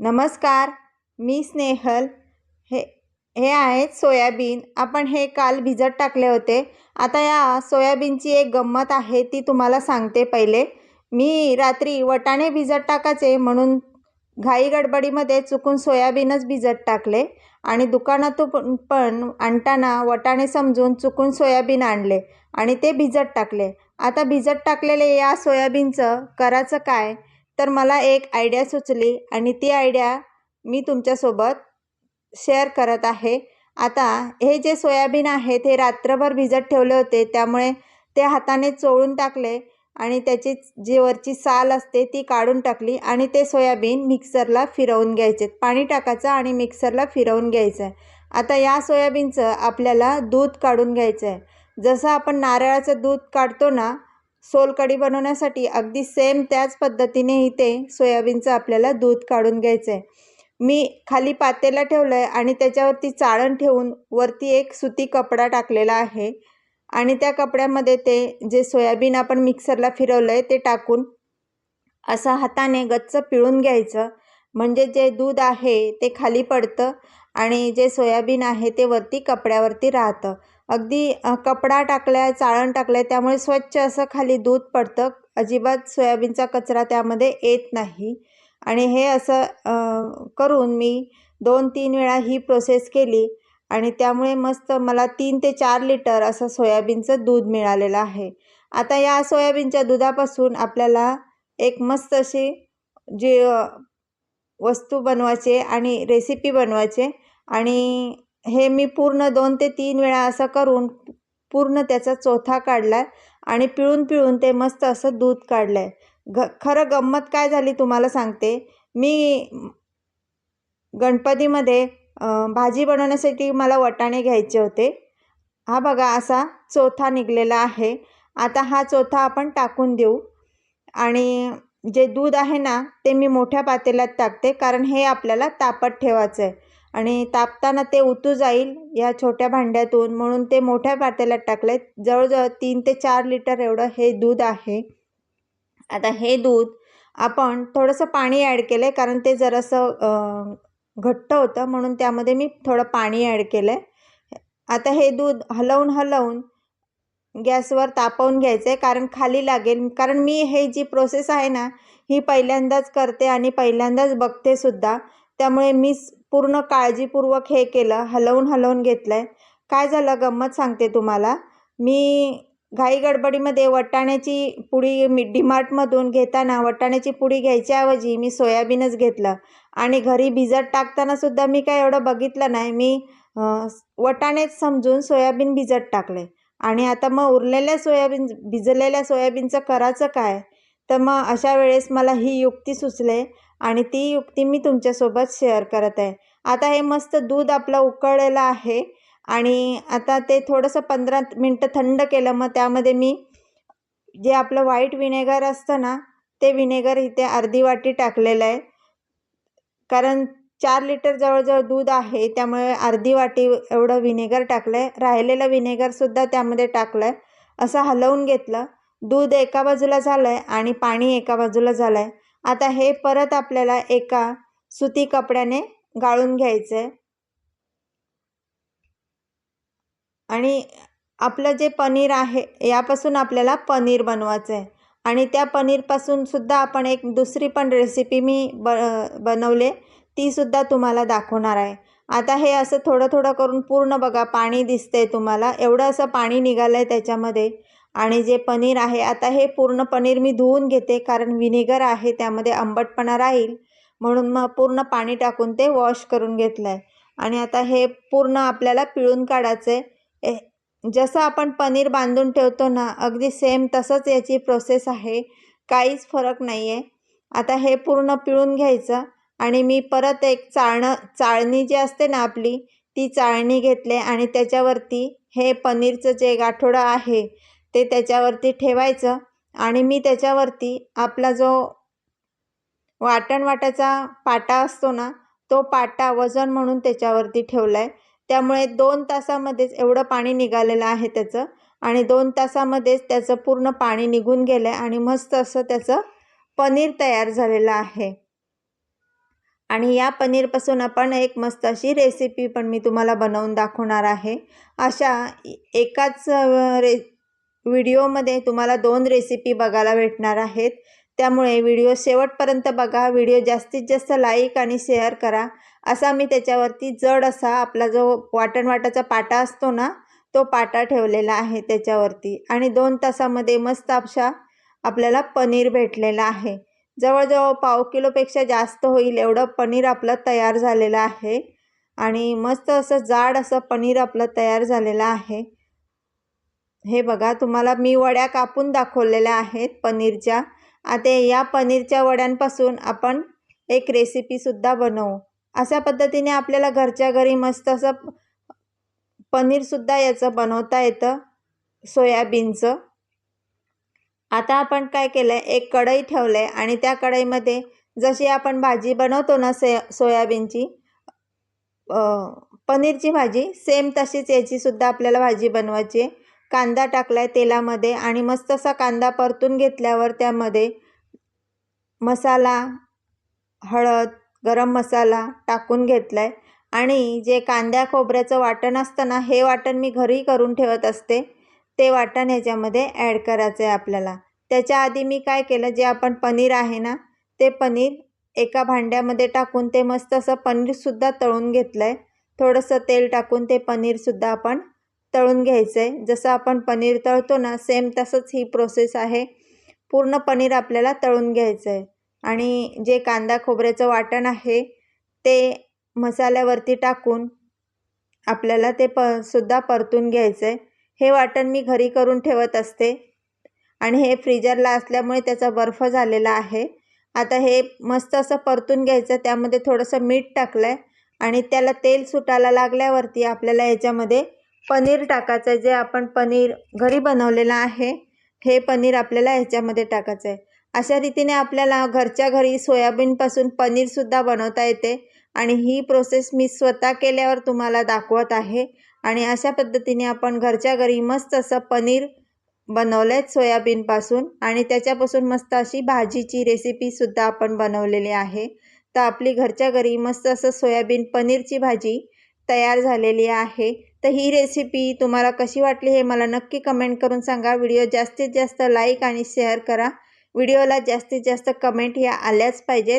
नमस्कार मी स्नेहल. हे हे आहेत सोयाबीन. आपण हे काल भिजत टाकले होते. आता या सोयाबीनची एक गंमत आहे ती तुम्हाला सांगते पहिले. मी रात्री वटाणे भिजत टाकायचे म्हणून घाई गडबडीमध्ये चुकून सोयाबीनच भिजत टाकले आणि दुकानातून पण आणताना वटाणे समजून चुकून सोयाबीन आणले आणि ते भिजत टाकले. आता भिजत टाकलेले या सोयाबीनचं करायचं काय? तर मला एक आयडिया सुचली आणि ती आयडिया मी तुमच्यासोबत शेअर करत आहे. आता हे जे सोयाबीन आहे ते रात्रभर भिजत ठेवले होते त्यामुळे ते हाताने चोळून टाकले आणि त्याची जी वरची साल असते ती काढून टाकली आणि ते सोयाबीन मिक्सरला फिरवून घ्यायचे. पाणी टाकायचं आणि मिक्सरला फिरवून घ्यायचं. आहे आता या सोयाबीनचं आपल्याला दूध काढून घ्यायचं आहे. जसं आपण नारळाचं दूध काढतो ना सोलकढी बनवण्यासाठी अगदी सेम त्याच पद्धतीने इथे सोयाबीनचं आपल्याला दूध काढून घ्यायचं आहे मी खाली पातेला ठेवलं आहे आणि त्याच्यावरती चाळण ठेवून वरती एक सुती कपडा टाकलेला आहे. आणि त्या कपड्यामध्ये ते जे सोयाबीन आपण मिक्सरला फिरवलं आहे ते टाकून असं हाताने गच्च पिळून घ्यायचं. म्हणजे जे दूध आहे ते खाली पडतं आणि जे सोयाबीन आहे ते वरती कपड्यावरती राहतं. अगदी कपडा टाकला आहे चाळण टाकलं आहे त्यामुळे स्वच्छ असं खाली दूध पडतं. अजिबात सोयाबीनचा कचरा त्यामध्ये येत नाही. आणि हे असं करून मी दोन तीन वेळा ही प्रोसेस केली आणि त्यामुळे मस्त मला तीन ते चार लिटर असं सोयाबीनचं दूध मिळालेलं आहे. आता या सोयाबीनच्या दुधापासून आपल्याला एक मस्त अशी जी वस्तू बनवायचे आणि रेसिपी बनवायचे आणि हे मी पूर्ण दोन ते तीन वेळा असं करून पूर्ण त्याचा चोथा काढला आहे आणि पिळून पिळून ते मस्त असं दूध काढलं आहे घ खरं गंमत काय झाली तुम्हाला सांगते. मी गणपतीमध्ये भाजी बनवण्यासाठी मला वटाणे घ्यायचे होते. हा बघा असा चोथा निघलेला आहे. आता हा चोथा आपण टाकून देऊ. आणि जे दूध आहे ना ते मी मोठ्या पातेल्यात टाकते कारण हे आपल्याला तापत ठेवायचं आहे आणि तापताना ते उतू जाईल या छोट्या भांड्यातून. म्हणून ते मोठ्या पातेल्यात टाकले जवळजवळ तीन ते चार लिटर एवढं हे दूध आहे. आता हे दूध आपण थोडंसं पाणी ॲड केलं आहे कारण ते जरासं घट्ट होतं. म्हणून त्यामध्ये मी थोडं पाणी ॲड केलं आहे आता हे दूध हलवून हलवून गॅसवर तापवून घ्यायचं आहे कारण खाली लागेल. कारण मी हे जी प्रोसेस आहे ना ही पहिल्यांदाच करते आणि पहिल्यांदाच बघते सुद्धा. त्यामुळे मी पूर्ण काळजीपूर्वक हे केलं हलवून हलवून घेतलं आहे काय झालं? गंमत सांगते तुम्हाला. मी घाई गडबडीमध्ये वटाण्याची पुडी मी डीमार्टमधून घेताना वटाण्याची पुडी घ्यायच्याऐवजी मी सोयाबीनच घेतलं. आणि घरी भिजत टाकतानासुद्धा मी काय एवढं बघितलं नाही. मी वटाणेच समजून सोयाबीन भिजत टाकले आणि आता मग उरलेल्या सोयाबीन भिजलेल्या सोयाबीनचं करायचं काय? तर मग अशा वेळेस मला ही युक्ती सुचले. आणि ती युक्ती मी तुमच्यासोबत शेअर करत आहे. आता हे मस्त दूध आपलं उकळलेलं आहे आणि आता ते थोडंसं पंधरा मिनटं थंड केलं मग त्यामध्ये मी जे आपलं व्हाईट विनेगर असतं ना ते विनेगर इथे अर्धी वाटी टाकलेलं आहे. कारण चार लिटर जवळजवळ दूध आहे त्यामुळे अर्धी वाटी एवढं विनेगर टाकलं आहे राहिलेलं विनेगरसुद्धा त्यामध्ये टाकलं आहे असं हलवून घेतलं. दूध एका बाजूला झालं आहे आणि पाणी एका बाजूला झालं आहे आता हे परत आपल्याला एका सुती कपड्याने गाळून घ्यायचं आहे आणि आपलं जे पनीर आहे यापासून आपल्याला पनीर बनवायचं आहे आणि त्या पनीरपासून सुद्धा आपण एक दुसरी पण रेसिपी मी ब बनवले तीसुद्धा तुम्हाला दाखवणार आहे. आता हे असं थोडं थोडं करून पूर्ण बघा पाणी दिसतंय तुम्हाला. एवढं असं पाणी निघालं आहे त्याच्यामध्ये. आणि जे पनीर आहे आता हे पूर्ण पनीर मी धुवून घेते कारण व्हिनेगर आहे त्यामध्ये आंबटपणा राहील. म्हणून मग पूर्ण पाणी टाकून ते वॉश करून घेतलं आहे आणि आता हे पूर्ण आपल्याला पिळून काढायचं आहे जसं आपण पनीर बांधून ठेवतो ना अगदी सेम तसंच याची प्रोसेस आहे. काहीच फरक नाही आहे आता हे पूर्ण पिळून घ्यायचं आणि मी परत एक चाळणं चाळणी जी असते ना आपली ती चाळणी घेतले आणि त्याच्यावरती हे पनीरचं जे गाठोडं आहे ते त्याच्यावरती ठेवायचं आणि मी त्याच्यावरती आपला जो वाटण वाटायचा पाटा असतो ना तो पाटा वजन म्हणून त्याच्यावरती ठेवला आहे त्यामुळे दोन तासामध्येच एवढं पाणी निघालेलं आहे त्याचं आणि दोन तासामध्येच त्याचं पूर्ण पाणी निघून गेलं आहे आणि मस्त असं त्याचं पनीर तयार झालेलं आहे. आणि या पनीरपासून आपण एक मस्त अशी रेसिपी पण मी तुम्हाला बनवून दाखवणार आहे. अशा एकाच रे व्हिडिओमध्ये तुम्हाला दोन रेसिपी बघायला भेटणार आहेत. त्यामुळे व्हिडिओ शेवटपर्यंत बघा. व्हिडिओ जास्तीत जास्त लाईक आणि शेअर करा. असा मी त्याच्यावरती जड असा आपला जो वाटण वाटाचा पाटा असतो ना तो पाटा ठेवलेला आहे त्याच्यावरती. आणि दोन तासामध्ये मस्त अशा आपल्याला पनीर भेटलेला आहे. जवळजवळ पाव किलोपेक्षा जास्त होईल एवढं पनीर आपलं तयार झालेलं आहे. आणि मस्त असं जाड असं पनीर आपलं तयार झालेलं आहे. हे बघा तुम्हाला मी वड्या कापून दाखवलेल्या आहेत पनीरच्या. आता या पनीरच्या वड्यांपासून आपण एक रेसिपीसुद्धा बनवू. अशा पद्धतीने आपल्याला घरच्या घरी मस्त असं पनीरसुद्धा याचं बनवता येतं सोयाबीनचं. आता आपण काय केलं आहे एक कढई ठेवलं आहे आणि त्या कढईमध्ये जशी आपण भाजी बनवतो ना से सोयाबीनची पनीरची भाजी सेम तशीच याचीसुद्धा आपल्याला भाजी बनवायची आहे. कांदा टाकलाय तेलामध्ये आणि मस्त असा कांदा परतून घेतल्यावर त्यामध्ये मसाला हळद गरम मसाला टाकून घेतला आहे आणि जे कांद्या खोबऱ्याचं वाटण असतं ना हे वाटण मी घरी करून ठेवत असते. ते वाटण ह्याच्यामध्ये ॲड करायचं आहे आपल्याला. त्याच्या आधी मी काय केलं जे आपण पनीर आहे ना ते पनीर एका भांड्यामध्ये टाकून ते मस्त असं पनीरसुद्धा तळून घेतलं आहे थोडंसं तेल टाकून ते पनीरसुद्धा आपण तळून घ्यायचं आहे जसं आपण पनीर तळतो ना सेम तसंच ही प्रोसेस आहे. पूर्ण पनीर आपल्याला तळून घ्यायचं आहे आणि जे कांदा खोबऱ्याचं वाटण आहे ते मसाल्यावरती टाकून आपल्याला ते प सुद्धा परतून घ्यायचं आहे हे वाटण मी घरी करून ठेवत असते. आणि हे फ्रीजरला असल्यामुळे त्याचा बर्फ झालेला आहे. आता हे मस्त असं परतून घ्यायचं त्यामध्ये थोडंसं मीठ टाकलं आहे आणि त्याला तेल सुटायला लागल्यावरती आपल्याला याच्यामध्ये पनीर टाकायचं आहे जे आपण पनीर घरी बनवलेलं आहे हे पनीर आपल्याला ह्याच्यामध्ये टाकायचं आहे अशा रीतीने आपल्याला घरच्या घरी सोयाबीनपासून पनीरसुद्धा बनवता येते आणि ही प्रोसेस मी स्वतः केल्यावर तुम्हाला दाखवत आहे. आणि अशा पद्धतीने आपण घरच्या घरी मस्त असं पनीर बनवलं आहे सोयाबीनपासून आणि त्याच्यापासून मस्त अशी भाजीची रेसिपीसुद्धा आपण बनवलेली आहे. तर आपली घरच्या घरी मस्त असं सोयाबीन पनीरची भाजी तयार झालेली आहे. तर ही रेसिपी तुम्हाला कशी वाटली हे मला नक्की कमेंट करून सांगा. व्हिडिओ जास्तीत जास्त लाईक आणि शेअर करा. व्हिडिओला जास्तीत जास्त कमेंट ह्या आल्याच पाहिजेत.